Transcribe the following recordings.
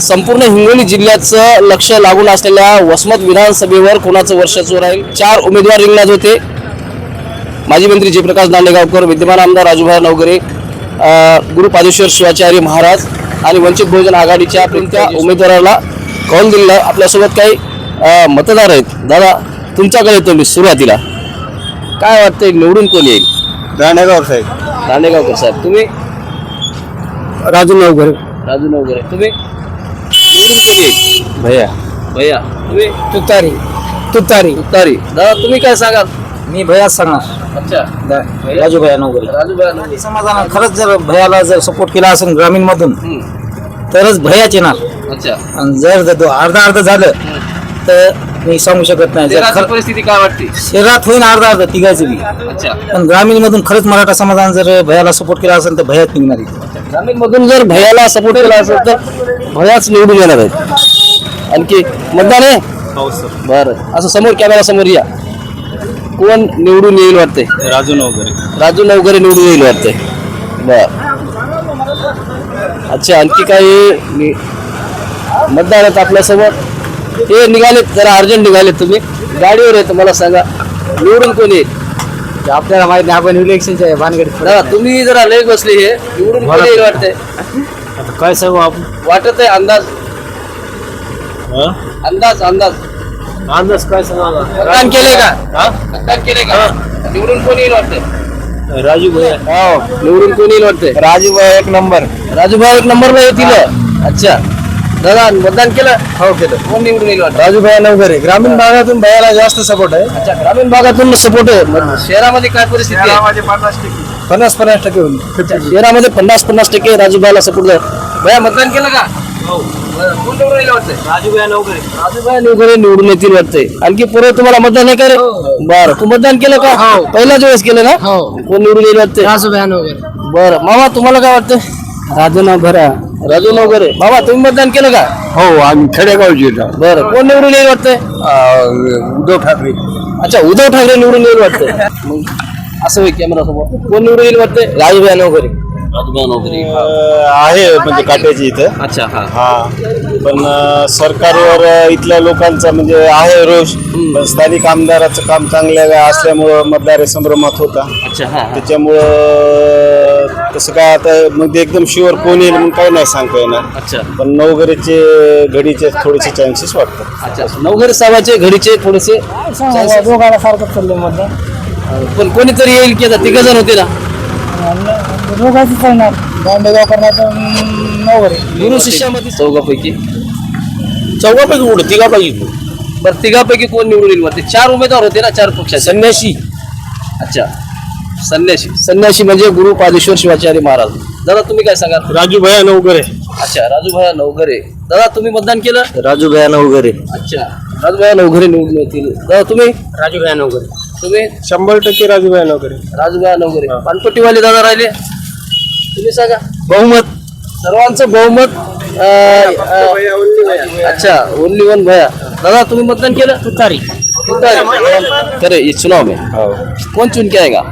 संपूर्ण हिंगोली जिल्ह्याचं लक्ष लागून असलेल्या वसमत विधानसभेवर कोणाचं वर्षत्व राहील? चार उमेदवार रिंगणात होते. माजी मंत्री जयप्रकाश दांडेगावकर विद्यमान आमदार राजूभाई नवगरे अ, गुरुपादेश्वर शिवाचार्य महाराज आणि वंचित बहुजन आघाडीच्या त्या उमेदवाराला कौल दिलेला आहे. आपल्यासोबत काही मतदार आहेत. दादा तुमच्याकडे येतो मी सुरुवातीला. काय वाटतंय निवडून कोण येईल? दांडेगाव साहेब. दांडेगावकर साहेब तुम्ही? राजू नवघरे राजू नवगरे. तुम्ही? भैया. भैया तुम्ही? तुतारी. तुतारी. तुतारी. दादा तुम्ही काय सांगाल? मी भैया सांगणार. अच्छा. राजू भैया? नवघरे राजू भैया समाजानं खरंच जर भैयाला जर सपोर्ट केला असेल ग्रामीण मधून तरच भैयाच येणार. अच्छा. आणि जर जर तो अर्धा अर्ध झालं तर मी सांगू शकत नाही. जर शहराची खरं- परिस्थिती काय वाटते? शहरात होईन अर्धा अर्ध तिघायचं बी. अच्छा. पण ग्रामीण मधून खरंच मराठा समाजानं जर भैयाला सपोर्ट केला असेल तर भैयाच निघणार इथे. ग्रामीण मधून जर भैयाला सपोर्ट केला असेल तर भैयाच निवडून येणार आहेत. आणखी मतदान आहे? बरं. असं समोर कॅमेरा समोर या. कोण निवडून येईल वाटते राजू नवघरे राजू नवगरे निवडून येईल वाटते बर. अच्छा आणखी काही नि- मतदार आहेत आपल्यासोबत हे निघालेत जरा अर्जंट निघालेत तुम्ही. गाडीवर येत मला सांगा. निवडून कोण येईल? आपल्याला माहीत नाही आपण इलेक्शनच्या भानगडीत दादा तुम्ही जरा लेट बसले हे. निवडून कोण येईल वाटतंय? आता काय सांगू आपण वाटत आहे अंदाज. अंदाज अंदाज. अंदाज काय सांगा मतदान केले का? मतदान केले का? निवडून कोण येईल वाटतंय? राजू भैया हो निवडून कोण येईल वाटतंय? राजू भैया एक नंबर. राजूभाऊ एक नंबरला येतील. अच्छा. दादा मतदान केलं? हो केलं. कोण निवडून येईल वाटतं? राजू भैया नवघरे. ग्रामीण भागातून भैयाला जास्त सपोर्ट आहे. अच्छा ग्रामीण भागातून सपोर्ट आहे. मग शहरामध्ये काय परिस्थिती आहे? पन्नास पन्नास टक्के होईल. शहरामध्ये पन्नास पन्नास टक्के राजूभाईला सपोर्ट आहे. भया मतदान केलं का? बरं, कोण निवडून येईल वाटतंय राजू भैया नवघरे. राजूभाई वगैरे निवडून येतील वाटतंय. आणखी पुढे तुम्हाला मतदान आहे का रे? बरं. तू मतदान केलं का? पहिल्याच वेळेस केलं ना? कोण निवडून येईल वाटतंय? राजू नवघरे. बरं. मामा तुम्हाला काय वाटतंय? राजू नवघरे. राजू वगैरे मामा तुम्ही मतदान केलं का? हो आम्ही खेडेगावची बरं कोण निवडून येईल वाटतंय? उद्धव ठाकरे. अच्छा उद्धव ठाकरे निवडून येईल वाटतंय. मग? असं होईल कॅमेरा समोर. कोण निवडून येईल वाटतंय? राजूभाई नवकरी नवकरी आहे म्हणजे काट्याची इथं. अच्छा हा. हा. पण अं, सरकारवर इथल्या लोकांचा म्हणजे आहे रोष. पण स्थानिक आमदाराचं काम चांगलं असल्यामुळं मतदार संभ्रमात होता. अच्छा हा हा. त्याच्यामुळं तसं काय आता म्हणजे एकदम शुअर कोण येईल म्हणून काही नाही सांगता येणार. अच्छा. पण नवघरेचे घडीचे थोडेसे चान्सेस वाटतात. अच्छा. नवघर साहेबाचे घडीचे थोडेसे दोघांना सारखं चाललंय पण कोणीतरी येईल की आता तिघ जण होते ना दोघांची चालणार दांडेगाव करणार तर नवघरे गुरु शिष्यामध्ये चौघापैकी. चौघापैकी उडत तिघापैकी बरं तिघापैकी कोण निवडून येईल वाटते चार उमेदवार होते ना चार पक्षाचे. संन्यासी अच्छा. संन्यासी संन्यासी म्हणजे गुरु पादेश्वर शिवाचार्य महाराज. दादा तुम्ही काय सांगाल? राजू भैया नवघरे अच्छा राजूभाई नवघरे दादा तुम्ही मतदान केलं? राजू भैया नवघरे अच्छा. राजूभाई नवघरे निवडून येतील. दादा तुम्ही? राजू भैया नवघरे तुम्ही? शंभर टक्के राजू भैया नवघरे राजूभाई नवघरे पानपट्टीवाले दादा राहिले? तुम्ही सांगा. बहुमत. सर्वांचं बहुमत अच्छा ओनली वन भया. दादा तुम्ही मतदान केलं? तुतारी. तुतारी. ये चुनाव में. कौन चुन के आएगा?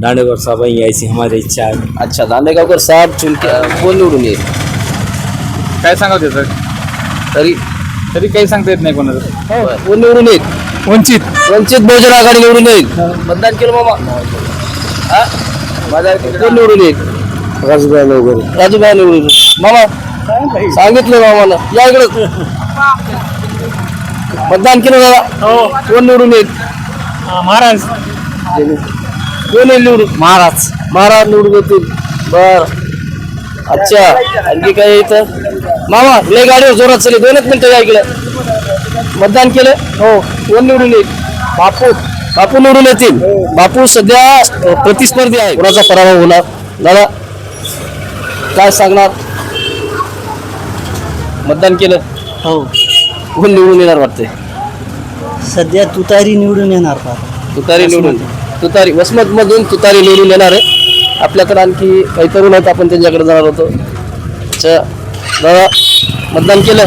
दांडेगाव साहब ही ऐसी हमारी इच्छा है। अच्छा दांडेगावकर साहेब चुन के कोण निवडून येईल काय सांगत सर? तरी? तरी काही सांगता येत नाही कोणाचं कोण निवडून येईल वंचित। वंचित बहुजन आघाडी निवडून येईल मतदान केलं मामा? हा? कोण निवडून येईल नवघरे राजूभाई निवडून येईल. मामा सांगितलं मामाला. या इकडं. मतदान केलं दादा. कोण निवडून येईल? महाराज. कोण येईल निवडून? महाराज. महाराज निवडून येतील. बर. अच्छा. आणखी काय इथं? मामा लय गाडीवर जोरात चले दोनच मिनिटं या इकडं. मतदान केलं? हो. कोण निवडून येईल? बापू. बापू निवडून येतील. बापू सध्या प्रतिस्पर्धी आहे. कोणाचा पराभव होणार? दादा काय सांगणार? मतदान केलं. हो. कोण निवडून येणार वाटते सध्या तुतारी निवडून येणार का? तुतारी निवडून. तुतारी वसमत मधून तुतारी निवडून येणार आहे. आपल्याकडे आणखी काही तरुण आहेत आपण त्यांच्याकडे जाणार होतो. अच्छा. दादा मतदान केलं?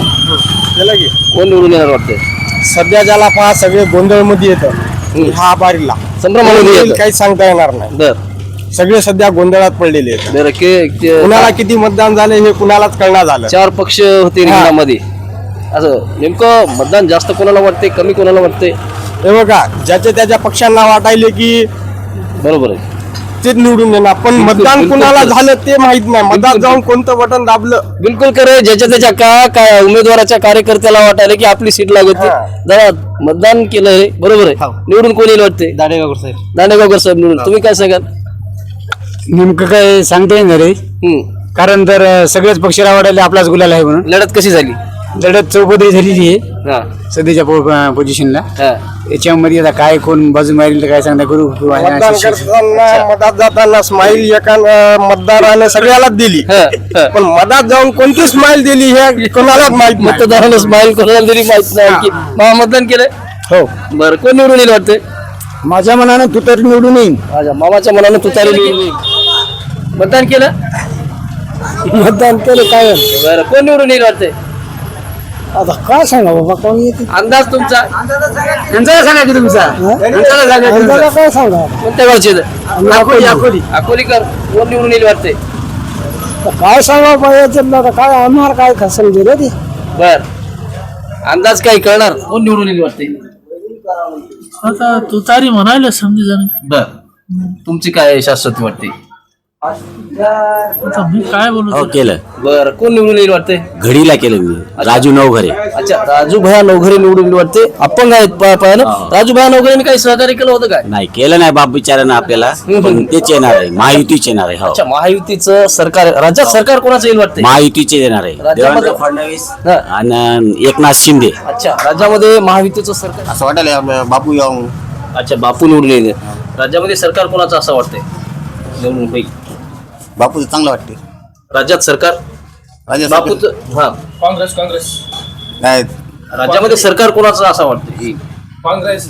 कोण निवडून येणार वाटते सध्या ज्याला पहा सगळे गोंधळमध्ये येतं. हा बारीला संभ्रमामध्ये येतं. काही सांगता येणार नाही. बर. सगळे सध्या गोंधळात पडलेले आहेत. बरं के के- कुणाला किती मतदान झाले हे कुणालाच कळणार झालं. चार पक्ष होते रिंगणामध्ये. असं नेमकं मतदान जास्त कोणाला वाटते कमी कोणाला वाटते हे बघा ज्याच्या त्याच्या पक्षांना वाटायले की बरोबर आहे. ते निवडून देणार पण मतदान बिलकुल कुणाला. झालं ते माहीत नाही. मतदान जाऊन कोणतं बटन दाबलं? बिलकुल खरं ज्याच्या त्याच्या का काय उमेदवाराच्या कार्यकर्त्याला वाटायला की आपली सीट लागत हा. दादा मतदान केलंय बरोबर आहे. निवडून कोणी वाटते दाडेगावकर साहेब. दांडेगावकर साहेब निवडून. तुम्ही काय सांगाल? नेमकं काय सांगता येणार रे हम्म. कारण तर अं, सगळेच पक्षाला वाढायला आपलाच गुलाल आहे म्हणून. लढत कशी झाली? लढत चौपदरी झालेली आहे. हा. सध्याच्या पो- पोझिशनला हा. याच्यामध्ये आता काय कोण बाजू मारेल तर काय सांगता करू? मतदान करताना मधात जाताना स्माईल एका अं, मतदारानं सगळ्यालाच दिली. हा, हा. पण मधात जाऊन कोणती स्माईल दिली हे कोणालाच माहीत नाही. मतदारानं स्माईल कोणाला तरी माहीत नाही. की मतदान केलंय? हो. बरं कोण निवडून येईल वाटते? माझ्या मनानं तू तर निवडून येईन. माझ्या मामाच्या मनानं तुतारी निवडून येईल. मतदान केलं? मतदान केलं काय बरं कोण निवडून येईल वाटते आता काय सांगा बाबा कोण येते? अंदाज तुमचा? यांचा सांगा की तुमचा. यांचा सांगा की तुमचा. काय सांगा? कोणत्या गावचे ते? अकोली अकोली. अकोलीकर कोण निवडून येईल वाटते काय सांगा पाहिजे काय आम्हाला काय खसन दिलं ते? बर. अंदाज काही कळणार? कोण निवडून येईल वाटते आता तू तारी म्हणायला समजे जण बर. तुमची काय शाश्वती वाटते? मी काय बोलू हो केलं बर कोण निवडून येईल वाटते घडीला केलं मी. राजू नवघरे. अच्छा राजू भया नवघरे निवडून येईल वाटते अपंग आहेत पा- पायानं. राजू भया नवघरेने काही सहकार्य केलं होतं काय? नाही केलं नाही बाप बिचारानं आपल्याला. पण तेच येणार आहे. महायुतीच येणार आहे हो. अच्छा महायुतीचं सरकार राज्यात सरकार कोणाचं येईल वाटते महायुतीचे येणार आहे. राज्यामध्ये- देवेंद्र फडणवीस हा. आणि एकनाथ शिंदे. अच्छा राज्यामध्ये महायुतीचं सरकार असं वाटायला बापू येऊन. अच्छा बापू निवडून येईल. राज्यामध्ये सरकार कोणाचं असं वाटतंय? निवडून होईल. बापू चांगलं वाटते राज्यात सरकार? बापूच हा. काँग्रेस काँग्रेस. नाही. राज्यामध्ये सरकार कोणाचं असं वाटतं? येईल काँग्रेस.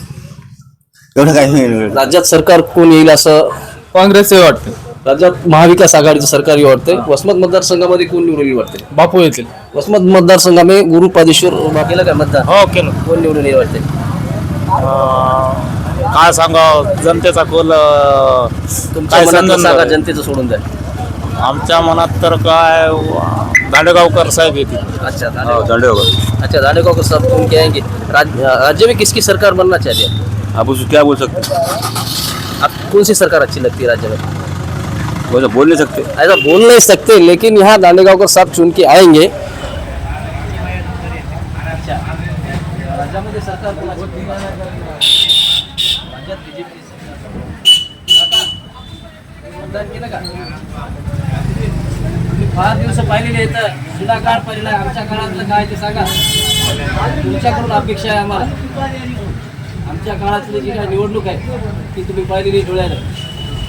एवढं काय राज्यात सरकार कोण येईल असं? काँग्रेस वाटतं राज्यात महाविकास आघाडीचं सरकार वाटतंय. वसमत मतदारसंघामध्ये कोण निवडून येईल वाटते बापू येतील. वसमत मतदारसंघामध्ये गुरु पादेश्वर उभा केलं काय मतदान? हो केलं. कोण निवडून येईल वाटते काय सांगा जनतेचा कोल तुमच्या मनातलं सांगा जनतेचं सोडून द्या. आमच्या मनात तर काय दांडेगावकर साहेब येतील. अच्छा दांडेगाव अच्छा दांडेगावकर साहब तुम क्या आएंगे राज, राज्य में किसकी सरकार बनना चाहिए आप उसको क्या बोल सकते? आप कौन सी सरकार अच्छी लगती है राज्य में? वो तो बोल नहीं सकते। ऐसा बोल नहीं सकते लेकिन यहाँ दांडेगावकर साहब चुन के आएंगे। राज्यामध्ये सरकार केलं का फार दिवस पाहिलेले येतं जुना काळ पहिला आमच्या काळातलं काय ते सांगा. तुमच्याकडून अपेक्षा आहे आम्हाला. आमच्या काळातली जी काय निवडणूक आहे ती तुम्ही पाहिलेली डोळ्यानं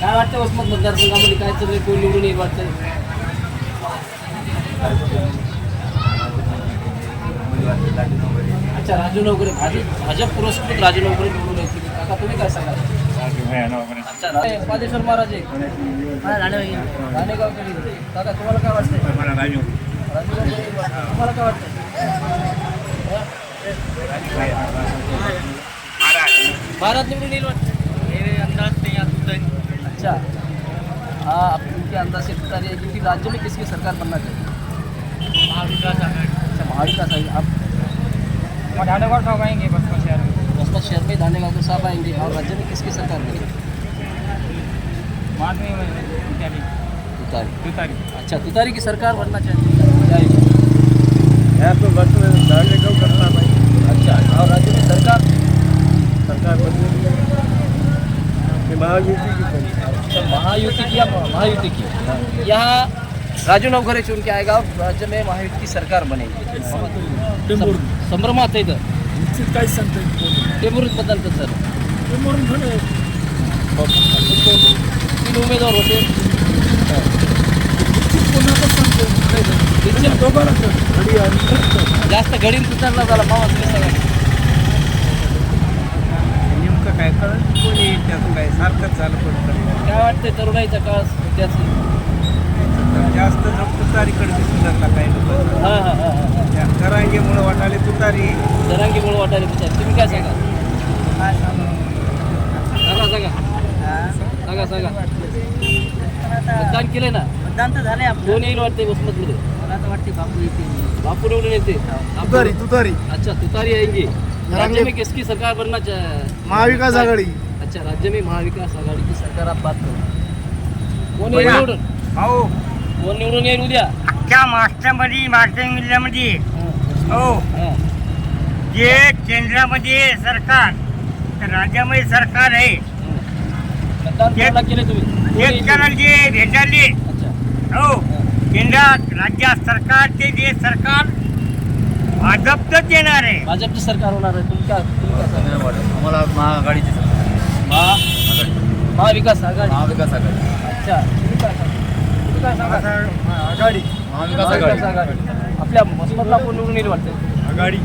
काय वाटतं वसमत मतदारसंघामध्ये? काय चाललंय? कोण निवडून येईल वाटतंय? अच्छा राजू नवकरे भाजप भाजप पुरस्कृत राजू नवकरे निवडून येतील. काका तुम्ही काय सांगा अच्छा रा- पादेश्वर महाराज आहे. दांडेगावकर. काका तुम्हाला काय वाटतंय? राजू. नवकरे. तुम्हाला काय वाटतंय? महाराज निवडून येईल वाटतं. अच्छा हाँ आप उनके अंदाज से बता रहे हैं क्योंकि राज्य में किसकी सरकार बनना चाहिए अच्छा महाविकास आघाड़ी. आप बसपत शहर में। दांडेगांव साहब आएँगे। और राज्य में किसकी सरकार बनेगी? तुतारी अच्छा तुतारी की सरकार बनना चाहिए अच्छा और राज्य में सरकार? अच्छा महायुति की या महायुति की? यहाँ राजू नवघरे चुन के आएगा राज्य में महायुति की सरकार बनेगी। सं- संभ्रमात आहे इथं काहीच सांगता येत नाही. टेंभुरीत मतदान कसं झालं तीन उमेदवार होते जास्त घडीन तुतारला झाला सांगा नेमकं काय कळलं कोणी त्याचं काय सारखंच झालं पण काय वाटतंय तरुणाईचा काळ त्याचं जास्त तुतारीकडे दिसून लागला काही लोक हां हां हां हां त्या करांगेमुळे वाटाले तुतारी. तुम्ही काय सांगा? सांगा? सांगा सांगा सांगा. मतदान केलंय ना? मतदान तर झालंय आपलं. कोण येईल वाटते वसमतमध्ये मला तर वाटते बापू येते बापू निवडून येते. तुतारी तुतारी. अच्छा तुतारी आएंगे राज्य में किसकी सरकार बनना चाह महाविकास आघाडी. अच्छा राज्य में महाविकास आघाड़ी की सरकार आप बात करो. कोण येईल निवडून? हो. कोण निवडून येईल उद्या? अख्ख्या महाराष्ट्रामध्ये महाराष्ट्र जिल्ह्यामध्ये हो. हा. जे केंद्रामध्ये सरकार तर राज्यामध्ये सरकार आहे. मतदान कोणाला केले तुम्ही? जे हो. केंद्रात राज्यात सरकारचे जे सरकार भाजपच येणार आहे. भाजपची सरकार होणार आहे. सांगाल? आम्हाला महाआघाडीची महा महाविकास आघाडी. महाविकास आघाडी. अच्छा. सांगाल? आघाडी. महाविकास आघाडी. आपल्या मसमतला कोण निवडून येईल वाटतं? आघाडी.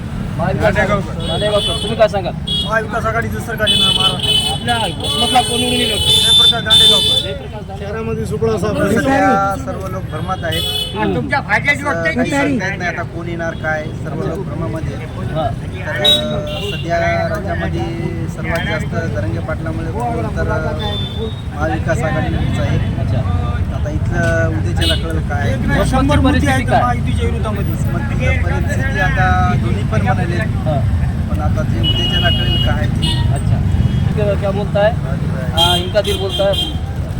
तुम्ही काय सांगाल? महाविकास आघाडीचं सरकार येणार महाराष्ट्रात आपल्या मसमतला कोण निवडून येईल? वाटतं जयप्रकाश दांडेगावकर. जयप्रकाश दांडेगावकर. शहरामध्ये सुपडा सध्या सर्व लोक भ्रमात आहेत. तुमच्या फायद्याची गोष्ट आहे की? सांगता येत नाही आता कोण येणार काय सर्व लोक भ्रमामध्ये आहेत. हा. तर अं, सध्या राज्यामध्ये सर्वात जास्त धरंगे पाटलामुळे तर अं, महाविकास आघाडीच आहे. आता इथलं उद्याच्याला कळेल काय? वसमतची परिस्थिती काय? महायुतीच्या विरोधामध्ये मग परिस्थिती आता दोन्ही पण म्हणाले हा. पण आता जे उद्याच्याला कळेल काय ते. अच्छा. ठीक है क्या बोलता है इनका दिल बोलता है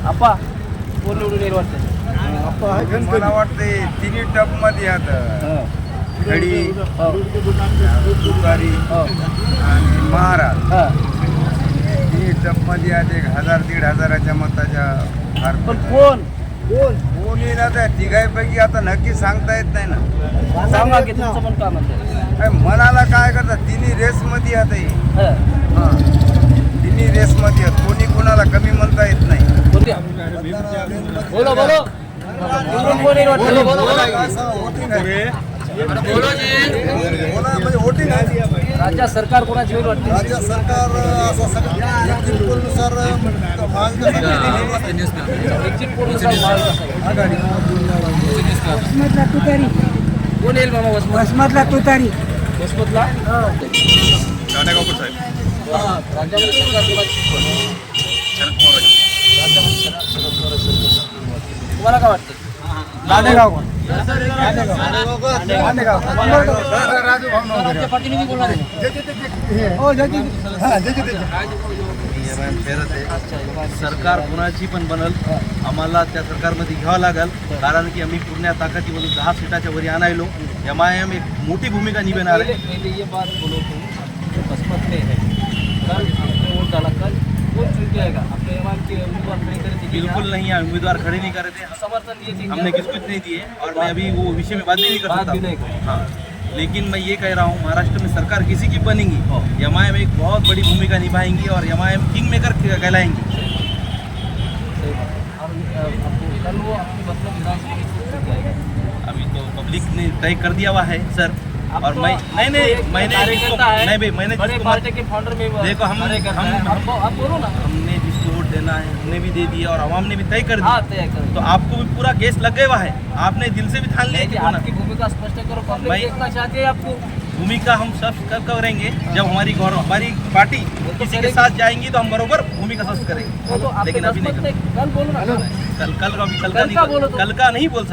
आपा कोण निवडून येईल वाटतं मला वाटते तिन्ही टपमध्ये आता. हा. घडी हो. तुतारी हो. आणि महाराज. हा. तिन्ही टपमध्ये आता एक हजार दीड हजाराच्या मताच्या फार पण कोण? कोण? येईल आता. तिघाईपैकी आता नक्की सांगता येत नाही ना. सांगा की तुमचं पण काय मनाला काय करतात? तिन्ही रेस मध्ये आता हे. हा. तिन्ही रेस मध्ये आहेत कोणी कोणाला कमी म्हणता येत नाही. बोलो बोलो. कोण बोलो बोला. राज्यात सरकार कोणाची होईल वाटतं? राज्य सरकार असं सगळं एक्झिट पोलनुसार महाविकास एक्झिट पोलनुसार महाविकास आघाडी. वसमतला तुतारी. कोण येईल मामा वसमत? वसमतला तुतारी. वसमतला? हा, राज्यामध्ये सरकार कोणाची राज्यामध्ये सरकार शरद पवार. सरकार. तुम्हाला काय वाटतं? आहे सरकार कुणाची पण बनल आम्हाला त्या सरकारमध्ये घ्यावं लागेल कारण की आम्ही पूर्ण ताकदीमधून दहा सीटाच्या वरी आणायलो. एम आय एम एक मोठी भूमिका निभवणार पहले आहे. बिल्कुल नहीं है उम्मीदवार खड़े नहीं कर रहे थे। समर्थन दिए थे। हमने किस कुछ नहीं दिए? और मैं अभी वो विषय में बात भी नहीं कर सकता। हाँ। लेकिन मैं ये कह रहा हूँ महाराष्ट्र में सरकार किसी की बनेगी एम आई एक बहुत बड़ी भूमिका निभाएँगी और M I M king maker कहलाएँगी। आएगा अभी तो पब्लिक ने तय कर दिया हुआ है सर। और तो- मैं नहीं तो नहीं एक मैंने है भाई मैंने बड़े पार्टी के फाउंडर में देखो, हम- हम- है। बोलो ना। हमने देना है हमने भी दे दिया और आवाम ने भी तय कर हाँ दिया तय कर तो आपको भी पूरा गैस लग गया है। आपने दिल से भी ठान लिया की आपकी भूमिका स्पष्ट करो भाई चाहते देखना चाहती है आपको। भूमिका हम सब कब करेंगे? जब हमारी गौरव हमारी पार्टी तो किसी के साथ जाएँगी तो हम बरोबर भूमिका स्पष्ट करेंगे। तो लेकिन अभी नहीं कल कल कल का नहीं तो। कल का नहीं बोल सकते।